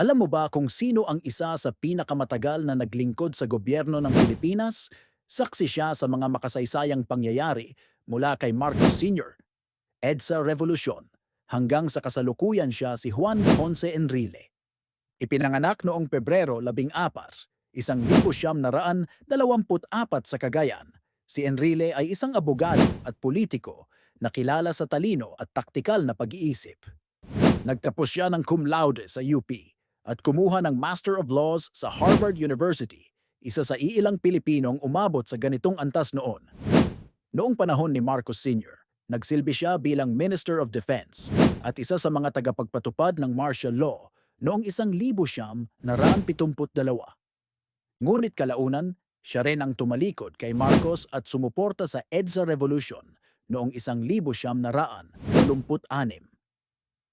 Alam mo ba kung sino ang isa sa pinakamatagal na naglingkod sa gobyerno ng Pilipinas? Saksi siya sa mga makasaysayang pangyayari mula kay Marcos Sr., EDSA Revolution, hanggang sa kasalukuyan siya si Juan Ponce Enrile. Ipinanganak noong Pebrero 14, isang libo siyam naraan dalawamput apat sa Cagayan. Si Enrile ay isang abogado at politiko na kilala sa talino at taktikal na pag-iisip. Nagtapos siya ng cum laude sa UP at kumuha ng Master of Laws sa Harvard University, isa sa iilang Pilipinong umabot sa ganitong antas noon. Noong panahon ni Marcos Sr., nagsilbi siya bilang Minister of Defense at isa sa mga tagapagpatupad ng martial law noong isang libo siyam na raan pitumput dalawa. Ngunit kalaunan, siya rin ang tumalikod kay Marcos at sumuporta sa EDSA Revolution noong isang libo siyam na raan walumput anim.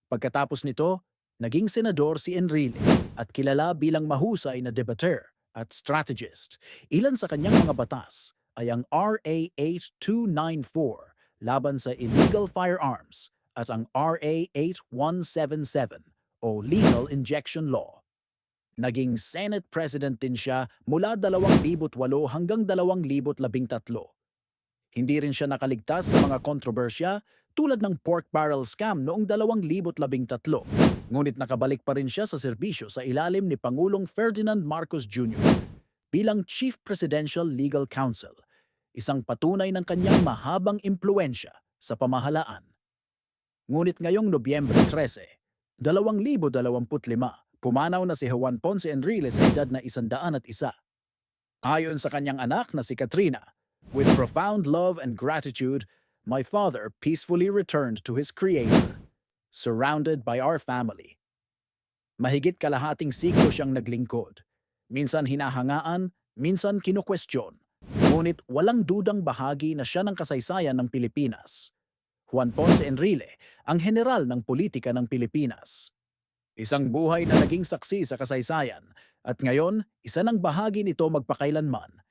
Pagkatapos nito, naging senador si Enrile at kilala bilang mahusay na debater at strategist. Ilan sa kanyang mga batas ay ang RA 8294 laban sa illegal firearms at ang RA 8177 o Lethal Injection Law. Naging Senate President din siya mula 2008 hanggang 2013. Hindi rin siya nakaligtas sa mga kontrobersya tulad ng pork barrel scam noong 2013. Ngunit nakabalik pa rin siya sa serbisyo sa ilalim ni Pangulong Ferdinand Marcos Jr. bilang Chief Presidential Legal Counsel, isang patunay ng kanyang mahabang impluensya sa pamahalaan. Ngunit ngayong Nobyembre 13, 2025, pumanaw na si Juan Ponce Enrile sa edad na isandaan at isa. Ayon sa kanyang anak na si Katrina, With profound love and gratitude, my father peacefully returned to his Creator, surrounded by our family. Mahigit kalahating siklo siyang naglingkod. Minsan hinahangaan, minsan kinukwestiyon. Ngunit walang dudang bahagi na siya ng kasaysayan ng Pilipinas. Juan Ponce Enrile, ang general ng politika ng Pilipinas. Isang buhay na naging saksi sa kasaysayan at ngayon, isa ng bahagi nito magpakailanman